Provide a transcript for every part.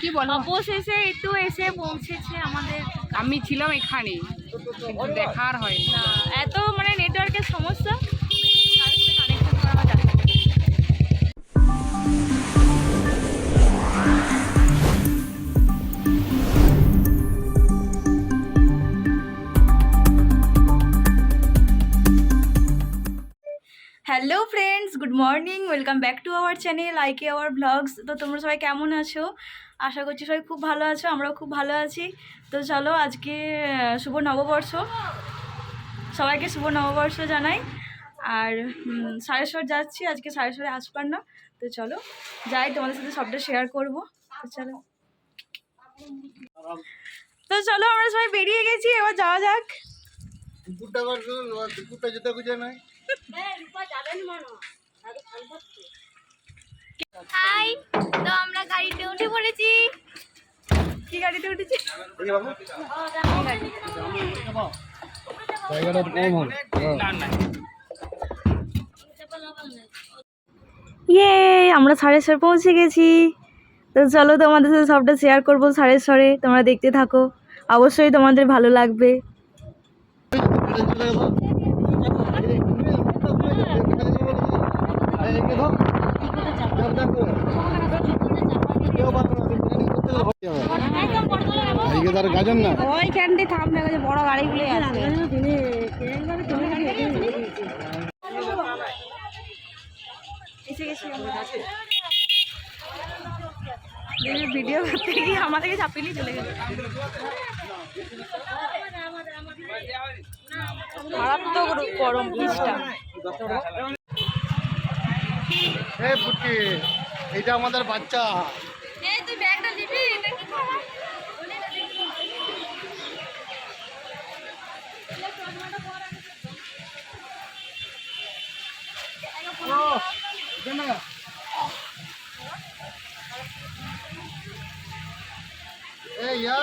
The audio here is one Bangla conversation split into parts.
কি বলো? অবশেষে একটু এসে পৌঁছেছে আমাদের আমি ছিলাম এখানে কিন্তু দেখার হয় না এত মানে নেটওয়ার্কের সমস্যা। কানেকশন করা যাচ্ছে না। Hello friends good morning welcome back to our channel আইকে আওয়ার ব্লগস তো তোমরা সবাই কেমন আছো? আশা করছি সবাই খুব ভালো আছো আমরাও খুব ভালো আছি। তো চলো আজকে শুভ নববর্ষ। সবাইকে শুভ নববর্ষ জানাই। আর সারেশ্বর যাচ্ছি আজকে সারেশ্বরে আসবার না। তো চলো যাই তোমাদের সাথে সবটা শেয়ার করব। তো চলো। তো চলো আমরা সবাই বেরিয়ে গেছি এবার যাওয়া যাক। কুকুরটা কুকুরটা যেতে খুঁজে নাই হাই তো আমরা গাড়িতে উঠে পড়েছি। কি গাড়িতে উঠেছি? জায়গাটা কম হবে ইয়ে আমরা সাড়েশ্বর পৌঁছে গেছি। তো চলো তোমাদের সাথে সবটা শেয়ার করব সাড়েশ্বরে তোমরা দেখতে থাকো। অবশ্যই তোমাদের ভালো লাগবে। গাজন না ওইখানটি থামবে বড় গাড়িগুলো আছে ভিডিও করতে গিয়ে আমাদেরকে চাপিয়ে চলে গেছে মারাত্মক গরম বৃষ্টিটা এই ফুটকি এইটা আমাদের বাচ্চা। তুই ব্যাগটা নিবি? এটা কি এই ইয়া।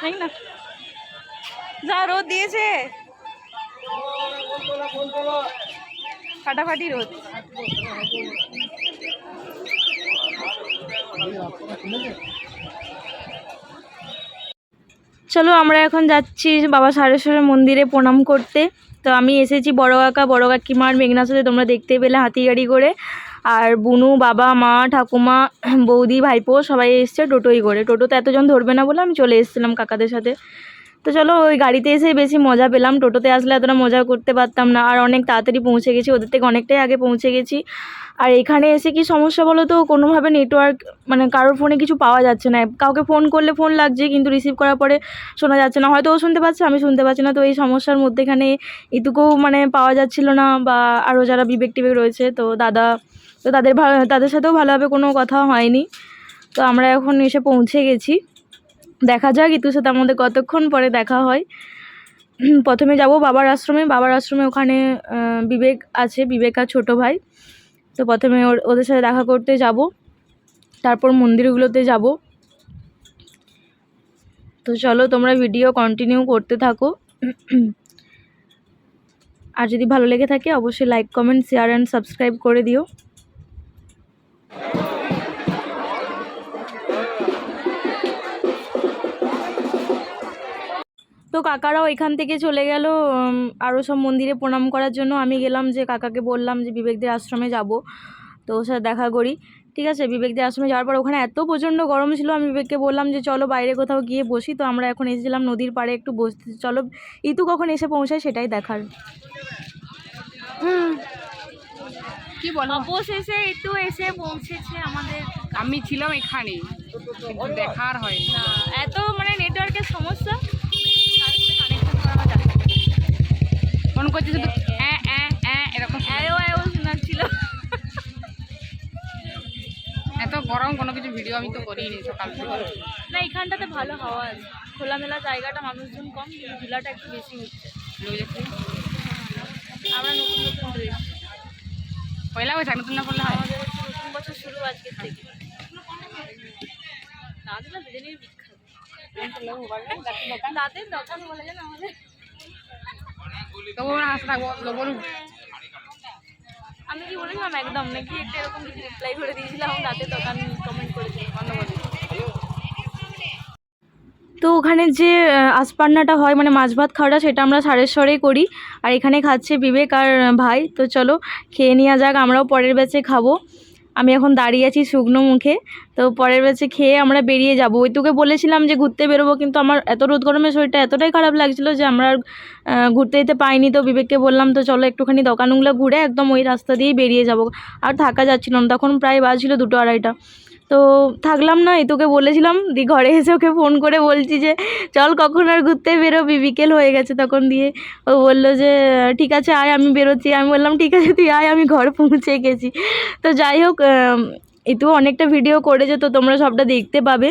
দেখ না। যা রোদ দিয়েছে। ফাটাফাটি রোদ। চলো, আমরা এখন যাচ্ছি বাবা সারেশ্বরের মন্দিরে প্রণাম করতে। তো আমি এসেছি বড় কাকা, বড় কাকিমার মেঘনার সাথে, তোমরা দেখতে পেলে হাতি গাড়ি করে। আর বুনু, বাবা, মা, ঠাকুমা, বৌদি, ভাইপো সবাই এসছে টোটোই করে। টোটোতে এতজন ধরবে না বলে আমি চলে এসেছিলাম কাকাদের সাথে। তো চলো ওই গাড়িতে এসে বেশি মজা পেলাম। টোটোতে আসলে এতটা মজা করতে পারতাম না। আর অনেক তাড়াতাড়ি পৌঁছে গেছি। ওদের থেকে অনেকটাই আগে পৌঁছে গেছি। আর এখানে এসে কি সমস্যা বলো তো? কোনোভাবে নেটওয়ার্ক মানে কারোর ফোনে কিছু পাওয়া যাচ্ছে না। কাউকে ফোন করলে ফোন লাগছে, কিন্তু রিসিভ করার পরে শোনা যাচ্ছে না। হয়তো ও শুনতে পাচ্ছে, আমি শুনতে পাচ্ছি না। তো এই সমস্যার মধ্যে এখানে এটুকুও মানে পাওয়া যাচ্ছিল না বা আরও যারা বিবেক টিবেক রয়েছে, তো দাদা, তো তাদের তাদের সাথেও ভালোভাবে কোনো কথা হয়নি। তো আমরা এখন এসে পৌঁছে গেছি। দেখা যাক, ইতুর সাথে আমাদের কতক্ষণ পরে দেখা হয়। প্রথমে যাব বাবার আশ্রমে। বাবার আশ্রমে ওখানে বিবেক আছে, বিবেক আর ছোটো ভাই। তো প্রথমে ওর- ওদের সাথে দেখা করতে যাব। তারপর মন্দিরগুলোতে যাব। তো চলো, তোমরা ভিডিও কন্টিনিউ করতে থাকো। আর যদি ভালো লেগে থাকে, অবশ্যই like comment share and subscribe করে দিও। তো কাকারাও এখান থেকে চলে গেল আরও সব মন্দিরে প্রণাম করার জন্য। আমি গেলাম যে কাকাকে বললাম যে বিবেকদের আশ্রমে যাব তো ওর সাথে দেখা করি। ঠিক আছে বিবেকদের আশ্রমে যাওয়ার পর ওখানে এত প্রচণ্ড গরম ছিল আমি বিবেককে বললাম যে চলো বাইরে কোথাও গিয়ে বসি। তো আমরা এখন এসেছিলাম নদীর পাড়ে একটু বসতে। চলো ইতু কখন এসে পৌঁছায় সেটাই দেখার। কি বলো? অবশেষে একটু এসে পৌঁছেছে আমাদের। আমি ছিলাম এখানে দেখার হয় না এত মানে নেটওয়ার্কের সমস্যা। ফোন করছে শুধু এরকম শোনাচ্ছিল। এত গরম কোনো কিছু ভিডিও আমি তো করিনি সকাল থেকে। না এখানটাতে ভালো হাওয়া আছে। খোলামেলা জায়গাটা মানুষজন কম কিন্তু ঝুলাটা একটু বেশি হচ্ছে। আমরা নতুন নতুন ড্রেস পয়লা বৈশাখ নতুন না করলে হয়? আমাদের নতুন বছর শুরু আজকে থেকে। দাদুরা বিখ্যাত। দাদের দোকান? বলে আমাদের। তবু থাকব বলুন আমি কি বলেছিলাম একদম? নাকি একটা এরকম কিছু রিপ্লাই করে দিয়েছিলাম? রাতে তখন কমেন্ট ধন্যবাদ তো ওখানে যে আসপান্নাটা হয় মানে মাছ ভাত খাওয়াটা সেটা আমরা সারেশ্বরেই করি। আর এখানে খাচ্ছে বিবেক আর ভাই। তো চলো খেয়ে নেওয়া যাক আমরাও পরের ব্যাচে খাব। আমি এখন দাঁড়িয়ে আছি শুকনো মুখে। তো পরের বেছে খেয়ে আমরা বেরিয়ে যাব। ওই তোকে বলেছিলাম যে ঘুরতে বেরোবো, কিন্তু আমার এত রোদ গরমে শরীরটা এতটাই খারাপ লাগছিল যে আমরা ঘুরতে যেতে পাইনি। তো বিবেককে বললাম, তো চলো একটুখানি দোকানগুলো ঘুরে একদম ওই রাস্তা দিয়েই বেরিয়ে যাব। আর থাকা যাচ্ছিল না। তখন প্রায় বাজছিল দুটো আড়াইটা। তো থাকলাম না, এই তোকে বলেছিলাম, দি ঘরে এসে ওকে ফোন করে বলছি যে, চল কখন আর ঘুরতে বেরোবি? বিকেল হয়ে গেছে তখন দিয়ে। ও বলল যে, ঠিক আছে, আয়, আমি বেরোচ্ছি। আমি বললাম, ঠিক আছে, তুই আয়, আমি ঘর পৌঁছে গেছি। তো যাই হোক এতেও অনেকটা ভিডিও করেছে, তো তোমরা সবটা দেখতে পাবে।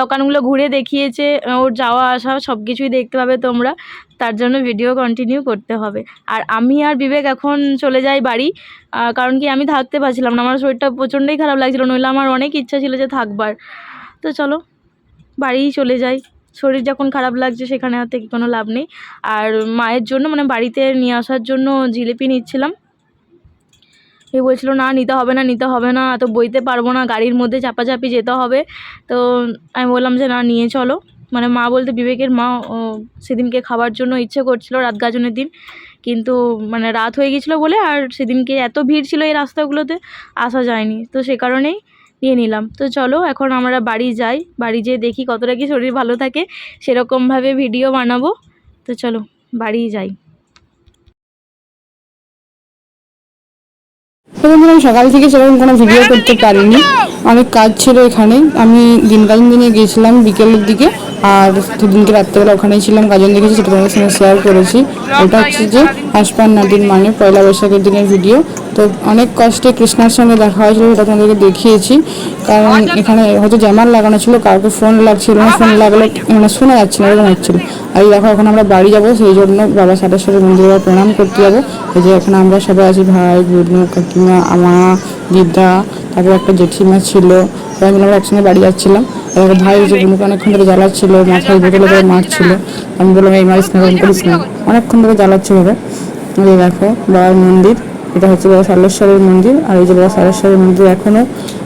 দোকানগুলো ঘুরে দেখিয়েছে ওর যাওয়া আসা সব কিছুই দেখতে পাবে তোমরা। তার জন্য ভিডিও কন্টিনিউ করতে হবে। আর আমি আর বিবেক এখন চলে যাই বাড়ি কারণ কি আমি থাকতে পারছিলাম না। আমার শরীরটা প্রচণ্ডই খারাপ লাগছিল, নইলে আমার অনেক ইচ্ছা ছিল যে থাকবার। তো চলো, বাড়িই চলে যাই। শরীর যখন খারাপ লাগছে সেখানে আর থেকে কোনো লাভ নেই। আর মায়ের জন্য মানে বাড়িতে নিয়ে আসার জন্য জিলিপি নিচ্ছিলাম। এ বলছিল, না, নিতে হবে না, নিতে হবে না, এত বইতে পারব না, গাড়ির মধ্যে চাপাচাপি যেতে হবে। তো আমি বললাম যে, না, নিয়ে চলো। মানে মা বলতে, বিবেকের মা সেদিনকে খাবার জন্য ইচ্ছে করছিল, রাত গাজনের দিন। কিন্তু মানে রাত হয়ে গেছিল বলে আর সেদিনকে এত ভিড় ছিল এই রাস্তাগুলোতে, আসা যায়নি। তো সে কারণেই নিয়ে নিলাম। তো চলো, এখন আমরা বাড়ি যাই। বাড়ি যেয়ে দেখি কতটা কি শরীর ভালো থাকে। সেরকমভাবে ভিডিও বানাবো। তো চলো বাড়ি যাই। আমি সকাল থেকে সেরকম কোনো ভিডিও করতে পারিনি। অনেক কাজ ছিল এখানে। আমি দিনকালীন দিনে গেছিলাম বিকেলের দিকে। আর সেদিনকে রাত্রেবেলা ওখানেই ছিলাম গাজন দেখেছি সেটা তোমাদের সঙ্গে শেয়ার করেছি। ওটা হচ্ছে যে হাসপান নদীর মানে পয়লা বৈশাখের দিনের ভিডিও তো অনেক কষ্টে কৃষ্ণার সঙ্গে দেখা হয়েছিল সেটা তোমাদেরকে দেখিয়েছি। কারণ এখানে হয়তো জ্যামার লাগানো ছিল কাউকে ফোন লাগছিল না ফোন লাগলে মানে শোনা যাচ্ছিল না, এরকম হচ্ছিল। আর দেখো এখন আমরা বাড়ি যাব সেই জন্য বাবা সাটেশ্বরের সাথে বন্ধুরা প্রণাম করতে যাব। এই যে এখানে আমরা সবাই আছি ভাই বুনু কাকিমা আমা দিদা তারপর একটা জেঠিমা ছিল। সবাই মিলে আমরা একসঙ্গে বাড়ি যাচ্ছিলাম। এবার ভাই যে বুনুকে অনেকক্ষণ ধরে জ্বালাচ্ছিল, মাথায় বোতলে করে মারছিল। আমি বললাম, এই মারিস না, এরকম করিস না। অনেকক্ষণ ধরে জ্বালাচ্ছে হবে এই দেখো বাবার মন্দির, এটা হচ্ছে বাবা সালেশ্বরের মন্দির, আর এই যে বাবা সালেশ্বরের মন্দির এখনও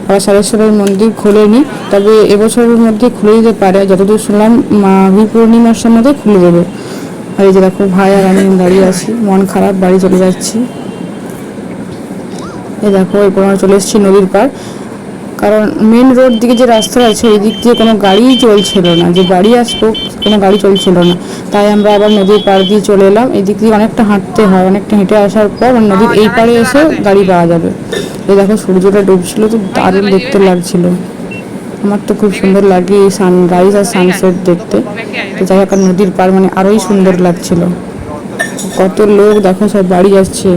বাবা সালেশ্বরের মন্দির খোলেনি। তবে এবছরের মধ্যে খুলে দিতে পারে, যতদূর শুনলাম, মাঘী পূর্ণিমার মধ্যে খুলে দেবে। আর এই যে দেখো, ভাই আর আমি দাঁড়িয়ে আছি, মন খারাপ, বাড়ি চলে যাচ্ছি। এই দেখো, এরপর চলে এসেছি নদীর পার কারণ মেন রোড দিকে যে রাস্তা আছে, এই দিক দিয়ে কোনো গাড়িই চলছিল না। যে বাড়ি আসব কোনো গাড়ি চলছিল না। তাই আমরা আবার নদীর পাড় দিয়ে চলে এলাম। এই দিক দিয়ে অনেকটা হাঁটতে হয়, অনেকটা হেঁটে আসার পর নদীর এই পাড়ে এসে গাড়ি পাওয়া যাবে। এই দেখো সূর্যটা ডুবছিল, তো দারুণ দেখতে লাগছিল। আমার তো খুব সুন্দর লাগে এই সানরাইজ আর সানসেট দেখতে। তো যাই হোক নদীর পার মানে আরোই সুন্দর লাগছিল। কত লোক দেখো সব বাড়ি যাচ্ছে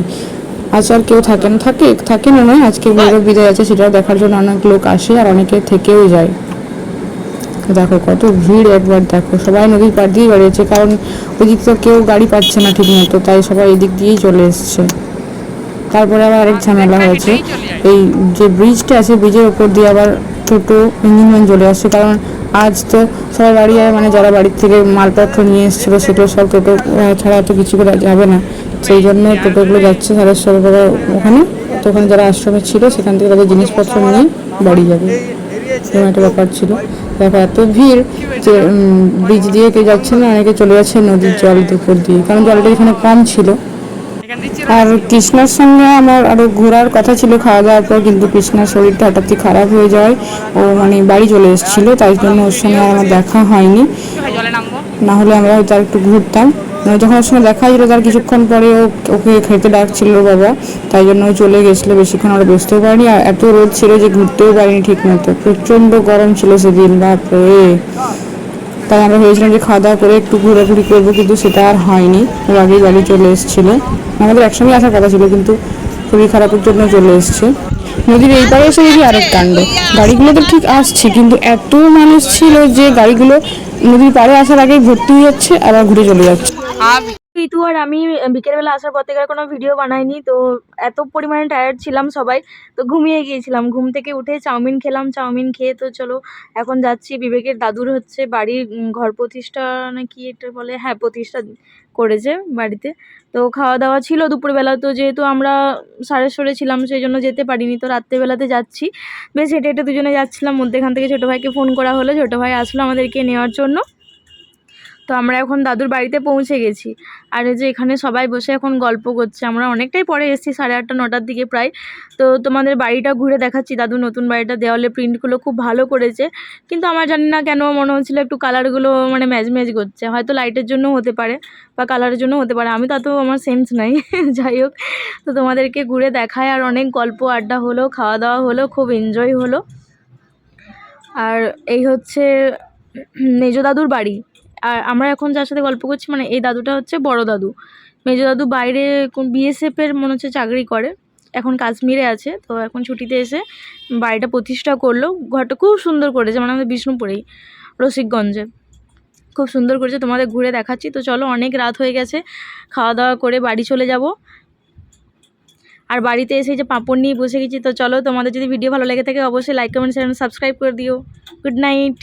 আজ আর কেউ থাকে না থাকে থাকে না নয় আজকে গৌরব বিদায় আছে, সেটাও দেখার জন্য অনেক লোক আসে আর অনেকে থেকেও যায়। দেখো কত ভিড় একবার, দেখো সবাই নদীর পাড় দিয়েই বেরিয়েছে কারণ ওই দিক তো কেউ গাড়ি পাচ্ছে না ঠিক মতো তাই সবাই এদিক দিয়েই চলে এসছে। তারপরে আবার আরেক ঝামেলা হয়েছে, এই যে ব্রিজটা আছে ব্রিজের ওপর দিয়ে আবার টোটো ইঞ্জিন ভ্যান চলে আসছে, কারণ আজ তো সবাই বাড়ি মানে যারা বাড়ির থেকে মালপত্র নিয়ে এসেছিল সেগুলো সব টোটো ছাড়া তো কিছু করে যাবে না। সেই জন্য টোটোগুলো যাচ্ছে সারেশ্বর বাবা ওখানে। তো ওখানে যারা আশ্রমে ছিল সেখান থেকে তাদের জিনিসপত্র নিয়ে বাড়ি যাবে। এরকম একটা ব্যাপার ছিল। দেখো এত ভিড় যে ব্রিজ দিয়ে কেউ যাচ্ছে না অনেকে চলে যাচ্ছে নদীর জল উপর দিয়ে। কারণ জলটা এখানে কম ছিল। আর কৃষ্ণার সঙ্গে আমার আরও ঘোরার কথা ছিল খাওয়া দাওয়ার পর কিন্তু কৃষ্ণার শরীরটা হঠাৎই খারাপ হয়ে যায়। ও মানে বাড়ি চলে এসেছিল তাই জন্য ওর সঙ্গে আর আমার দেখা হয়নি। না হলে আমরা হয়তো আর একটু ঘুরতাম। যখন ওর সঙ্গে দেখা হয়েছিল, তার কিছুক্ষণ পরে ও ওকে খেতে ডাকছিল বাবা। তাই জন্য ও চলে গেছিল, বেশিক্ষণ আমরা বসতেও পারিনি। আর এত রোদ ছিল যে ঘুরতেও পারিনি ঠিক মতো প্রচণ্ড গরম ছিল সেদিন, বাপরে। তাই আমরা ভেবেছিলাম যে খাওয়া দাওয়া করে একটু ঘোরাঘুরি করব, কিন্তু সেটা আর হয়নি। ওর আগেই বাড়ি চলে এসেছিল। আমাদের একসঙ্গে আসার কথা ছিল, কিন্তু শরীর খারাপের জন্য চলে এসছে। নদীর এই পারে এসে দেখি আরেক কাণ্ড। গাড়িগুলো তো ঠিক আসছে, কিন্তু এত মানুষ ছিল যে গাড়িগুলো নদীর পাড়ে আসার আগেই ভর্তি হয়ে যাচ্ছে, আবার ঘুরে চলে যাচ্ছে। ঋতু আর আমি বিকেলবেলা আসার পর থেকে কোনো ভিডিও বানাইনি, তো এত পরিমাণে টায়ার্ড ছিলাম সবাই, তো ঘুমিয়ে গিয়েছিলাম। ঘুম থেকে উঠে চাউমিন খেলাম, চাউমিন খেয়ে তো চলো, এখন যাচ্ছি। বিবেকের দাদুর হচ্ছে বাড়ির ঘর প্রতিষ্ঠা না কি এটা বলে? হ্যাঁ প্রতিষ্ঠা করেছে বাড়িতে। তো খাওয়া দাওয়া ছিল দুপুরবেলা, তো যেহেতু আমরা সারেশ্বরে ছিলাম, সেই জন্য যেতে পারিনি, তো রাত্রেবেলাতে যাচ্ছি। বেশ হেঁটে হেঁটে দুজনে যাচ্ছিলাম, মধ্যেখান থেকে ছোটো ভাইকে ফোন করা হলো। ছোটো ভাই আসলো আমাদেরকে নেওয়ার জন্য। তো আমরা এখন দাদুর বাড়িতে পৌঁছে গেছি। আর এই যে এখানে সবাই বসে এখন গল্প করছে। আমরা অনেকটাই পরে এসেছি, সাড়ে আটটা, নটার দিকে প্রায়। তো তোমাদের বাড়িটা ঘুরে দেখাচ্ছি। দাদু নতুন বাড়িটা দেওয়ালে প্রিন্টগুলো খুব ভালো করেছে। কিন্তু আমার জানি না কেন মনে হচ্ছিল একটু কালারগুলো মানে ম্যাচ ম্যাচ করছে। হয়তো লাইটের জন্য হতে পারে বা কালারের জন্য হতে পারে। আমি তাতেও আমার সেন্স নাই। যাই হোক, তো তোমাদেরকে ঘুরে দেখায় আর অনেক গল্প, আড্ডা হলো, খাওয়া দাওয়া হলো, খুব এনজয় হলো। আর এই হচ্ছে মেজো দাদুর বাড়ি। আর আমরা এখন যার সাথে গল্প করছি মানে এই দাদুটা হচ্ছে বড় দাদু। মেজো দাদু বাইরে কোন বিএসএফের মনে হচ্ছে চাকরি করে, এখন কাশ্মীরে আছে, তো এখন ছুটিতে এসে বাড়িটা প্রতিষ্ঠা করল। ঘরটা খুব সুন্দর করেছে মানে আমাদের বিষ্ণুপুরেই, রসিকগঞ্জে। খুব সুন্দর করেছে, তোমাদের ঘুরে দেখাচ্ছি। তো চলো, অনেক রাত হয়ে গেছে খাওয়া দাওয়া করে বাড়ি চলে যাব। আর বাড়িতে এসে যে পাঁপড় নিয়ে বসে গেছি, তো চলো, তোমাদের যদি ভিডিও ভালো লেগে থাকে, অবশ্যই লাইক কমেন্ট চ্যানেল সাবস্ক্রাইব করে দিও। Good night